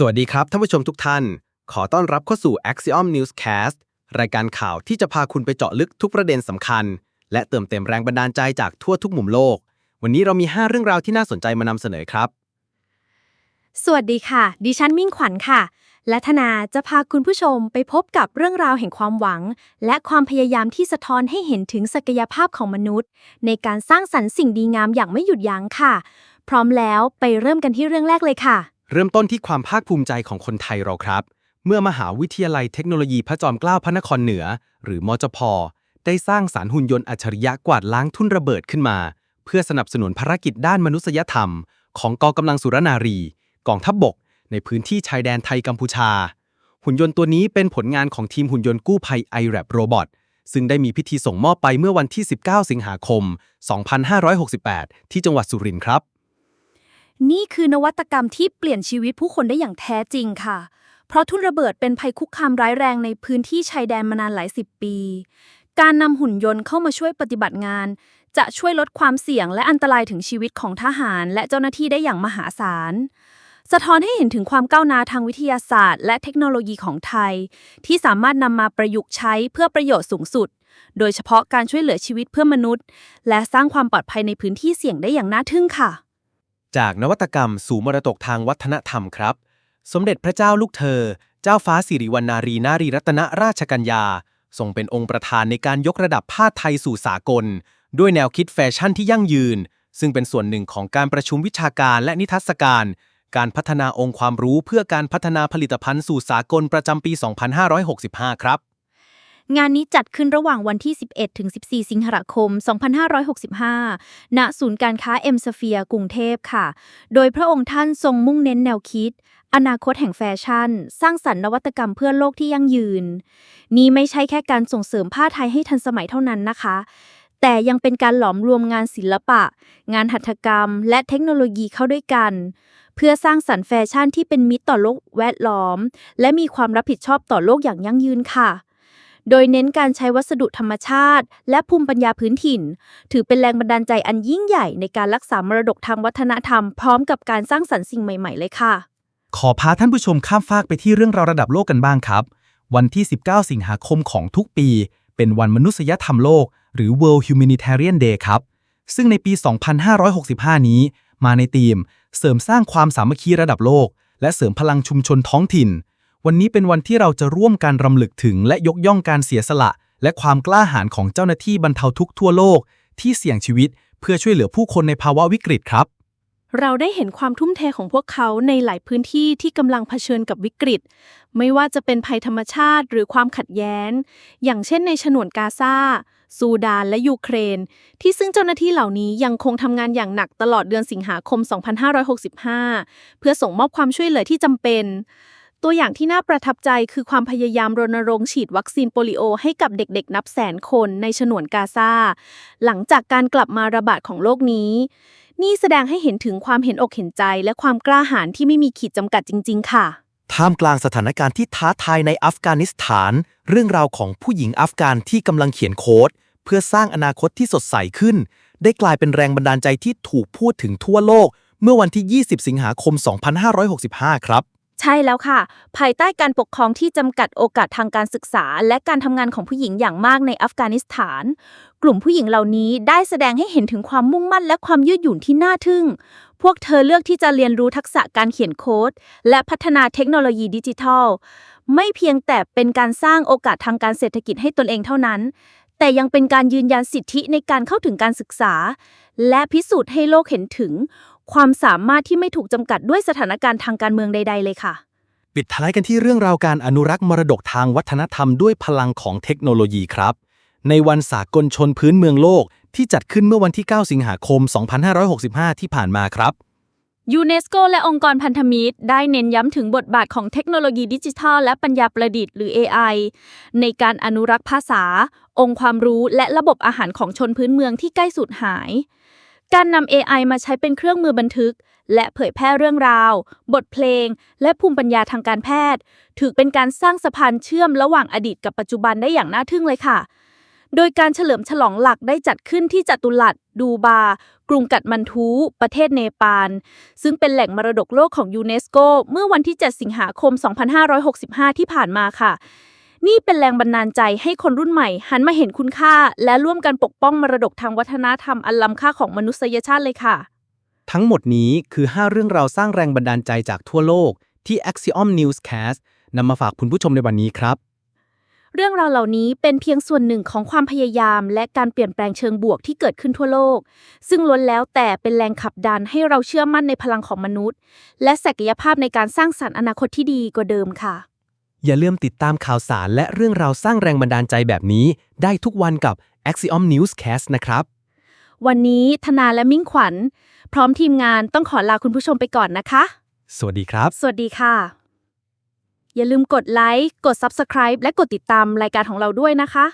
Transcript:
สวัสดีครับท่านผู้ชมทุกท่าน ขอต้อนรับเข้าสู่ Axiom Newscast รายการข่าวที่จะพาคุณไปเจาะลึกทุกประเด็นสำคัญ และเติมเต็มแรงบันดาลใจจากทั่วทุกมุมโลก วันนี้เรามี 5 เรื่องราวที่น่าสนใจมานำเสนอครับ สวัสดีค่ะ ดิฉันมิ่งขวัญค่ะ และธนาจะพาคุณผู้ชมไปพบกับเรื่องราวแห่งความหวัง และความพยายามที่สะท้อนให้เห็นถึงศักยภาพของมนุษย์ ในการสร้างสรรค์สิ่งดีงามอย่างไม่หยุดยั้งค่ะ พร้อมแล้วไปเริ่มกันที่เรื่องแรกเลยค่ะ เริ่มต้นที่ความภาคภูมิใจของคนไทยเราครับ เมื่อมหาวิทยาลัยเทคโนโลยีพระจอมเกล้าพระนครเหนือ หรือมจพ ได้สร้างสารหุ่นยนต์อัจฉริยะกวาดล้างทุ่นระเบิดขึ้นมา เพื่อสนับสนุนภารกิจด้านมนุษยธรรม ของกองกำลังสุรนารี กองทัพบบก ในพื้นที่ชายแดนไทยกัมพูชา หุ่นยนต์ตัวนี้เป็นผลงานของทีมหุ่นยนต์กู้ภัย iRap Robot ซึ่งได้มีพิธีส่งมอบไปเมื่อวันที่ 19 สิงหาคม 2568 ที่จังหวัดสุรินทร์ครับ นี่คือนวัตกรรมที่เปลี่ยนชีวิตผู้คนได้อย่างแท้จริงค่ะ เพราะทุ่นระเบิดเป็นภัยคุกคามร้ายแรงในพื้นที่ชายแดนมานานหลายสิบปี การนำหุ่นยนต์เข้ามาช่วยปฏิบัติงาน จะช่วยลดความเสี่ยงและอันตรายถึงชีวิตของทหารและเจ้าหน้าที่ได้อย่างมหาศาล สะท้อนให้เห็นถึงความก้าวหน้าทางวิทยาศาสตร์ และเทคโนโลยีของไทย ที่สามารถนำมาประยุกต์ใช้เพื่อประโยชน์สูงสุด โดยเฉพาะการช่วยเหลือชีวิตเพื่อมนุษย์ และสร้างความปลอดภัยในพื้นที่เสี่ยงได้อย่างน่าทึ่งค่ะ จากนวัตกรรมสู่มรดกทางวัฒนธรรมครับ สมเด็จพระเจ้าลูกเธอ เจ้าฟ้าสิริวัณนารีนารีรัตนราชกัญญาทรงเป็นองค์ประธานในการยกระดับผ้าไทยสู่สากล ด้วยแนวคิดแฟชั่นที่ยั่งยืน ซึ่งเป็นส่วนหนึ่งของการประชุมวิชาการและนิทรรศการ การพัฒนาองค์ความรู้เพื่อการพัฒนาผลิตภัณฑ์สู่สากลประจำปี 2565 ครับ งานนี้จัดขึ้นระหว่างวันที่ 11 ถึง 14 สิงหาคม 2565 ณ ศูนย์การค้าเอ็มสเฟียกรุงเทพค่ะ โดยพระองค์ท่านทรงมุ่งเน้นแนวคิด อนาคตแห่งแฟชั่น สร้างสรรค์นวัตกรรมเพื่อโลกที่ยั่งยืน นี่ไม่ใช่แค่การส่งเสริมผ้าไทยให้ทันสมัยเท่านั้นนะคะ แต่ยังเป็นการหลอมรวมงานศิลปะ งานหัตถกรรม และเทคโนโลยีเข้าด้วยกันเพื่อสร้างสรรค์แฟชั่นที่เป็นมิตรต่อโลกแวดล้อม และมีความรับผิดชอบต่อโลกอย่างยั่งยืนค่ะ โดยเน้นการใช้วัสดุธรรมชาติ และภูมิปัญญาพื้นถิ่น ถือเป็นแรงบันดาลใจอันยิ่งใหญ่ในการรักษามรดกทางวัฒนธรรม พร้อมกับการสร้างสรรค์สิ่งใหม่ ๆ เลยค่ะ ขอพาท่านผู้ชมข้ามฟากไปที่เรื่องราวระดับโลกกันบ้างครับ วันที่ 19 สิงหาคมของทุกปี เป็นวันมนุษยธรรมโลก หรือ World Humanitarian Day ครับ ซึ่งในปี 2565 นี้ มาในธีม เสริมสร้างความสามัคคีระดับโลก และเสริมพลังชุมชนท้องถิ่น วันนี้เป็นวันที่เราจะร่วมกันรำลึกถึงและยกย่องการเสียสละ และความกล้าหาญของเจ้าหน้าที่บรรเทาทุกข์ทั่วโลก ที่เสี่ยงชีวิต เพื่อช่วยเหลือผู้คนในภาวะวิกฤตครับ เราได้เห็นความทุ่มเทของพวกเขาในหลายพื้นที่ที่กำลังเผชิญกับวิกฤต ไม่ว่าจะเป็นภัยธรรมชาติหรือความขัดแย้ง อย่างเช่นในฉนวนกาซาซูดานและยูเครน ที่ซึ่งเจ้าหน้าที่เหล่านี้ยังคงทำงานอย่างหนักตลอดเดือนสิงหาคม 2565 เพื่อส่งมอบความช่วยเหลือที่จำเป็น ตัวอย่างที่น่าประทับใจคือความพยายามรณรงค์ฉีดวัคซีนโปลิโอให้กับเด็กๆ นับแสนคนในฉนวนกาซาหลังจากการกลับมาระบาดของโรคนี้ นี่แสดงให้เห็นถึงความเห็นอกเห็นใจ และความกล้าหาญที่ไม่มีขีดจำกัดจริง ๆ ค่ะท่ามกลางสถานการณ์ที่ท้าทายในอัฟกานิสถาน เรื่องราวของผู้หญิงอัฟกานที่กำลังเขียนโค้ด เพื่อสร้างอนาคตที่สดใสขึ้น ได้กลายเป็นแรงบันดาลใจที่ถูกพูดถึงทั่วโลก เมื่อวันที่ 20 สิงหาคม 2565 ครับ ใช่แล้วค่ะ ภายใต้การปกครองที่จำกัดโอกาสทางการศึกษา และการทำงานของผู้หญิงอย่างมากในอัฟกานิสถาน กลุ่มผู้หญิงเหล่านี้ได้แสดงให้เห็นถึงความมุ่งมั่นและความยืดหยุ่นที่น่าทึ่ง พวกเธอเลือกที่จะเรียนรู้ทักษะการเขียนโค้ด และพัฒนาเทคโนโลยีดิจิทัล ไม่เพียงแต่เป็นการสร้างโอกาสทางการเศรษฐกิจให้ตนเองเท่านั้น แต่ยังเป็นการยืนยันสิทธิในการเข้าถึงการศึกษา และพิสูจน์ให้โลกเห็นถึง ความสามารถที่ไม่ถูกจำกัดด้วยสถานการณ์ทางการเมืองใด ๆ เลยค่ะ ปิดท้ายกันที่เรื่องราวการอนุรักษ์มรดกทางวัฒนธรรมด้วยพลังของเทคโนโลยีครับ ในวันสากลชนพื้นเมืองโลกที่จัดขึ้นเมื่อวันที่ 9 สิงหาคม 2565 ที่ผ่านมาครับยูเนสโกและองค์กรพันธมิตร ได้เน้นย้ำถึงบทบาทของเทคโนโลยีดิจิทัล และปัญญาประดิษฐ์หรือ AI ในการอนุรักษ์ภาษา องค์ความรู้และระบบอาหารของชนพื้นเมืองที่ใกล้สูญหาย การนำ AI มาใช้เป็นเครื่องมือบันทึก และเผยแพร่เรื่องราว บทเพลง และภูมิปัญญาทางการแพทย์ ถือเป็นการสร้างสะพานเชื่อมระหว่างอดีตกับปัจจุบันได้อย่างน่าทึ่งเลยค่ะ โดยการเฉลิมฉลองหลักได้จัดขึ้นที่จัตุรัสดูบา กรุงกัตมันทู ประเทศเนปาล ซึ่งเป็นแหล่งมรดกโลกของยูเนสโก เมื่อวันที่ 7 สิงหาคม 2565 ที่ผ่านมาค่ะ นี่เป็นแรงบันดาลใจให้คนรุ่นใหม่ หันมาเห็นคุณค่า และร่วมกันปกป้องมรดกทางวัฒนธรรมอันล้ำค่าของมนุษยชาติเลยค่ะ ทั้งหมดนี้คือ 5 เรื่องราวสร้างแรงบันดาลใจจากทั่วโลกที่ Axiom Newscast นำมาฝากคุณผู้ชมในวันนี้ครับ เรื่องราวเหล่านี้เป็นเพียงส่วนหนึ่งของความพยายาม และการเปลี่ยนแปลงเชิงบวกที่เกิดขึ้นทั่วโลก ซึ่งล้วนแล้วแต่เป็นแรงขับดันให้เราเชื่อมั่นในพลังของมนุษย์ และศักยภาพในการสร้างสรรค์อนาคตที่ดีกว่าเดิมค่ะ อย่าลืมติดตามข่าวสารและเรื่องราวสร้างแรงบันดาลใจแบบนี้ ได้ทุกวันกับ Axiom Newscast นะครับ วันนี้ธนาและมิ่งขวัญ พร้อมทีมงานต้องขอลาคุณผู้ชมไปก่อนนะคะ สวัสดีครับ สวัสดีค่ะ อย่าลืมกดไลค์ กด Subscribe และกดติดตามรายการของเราด้วยนะคะ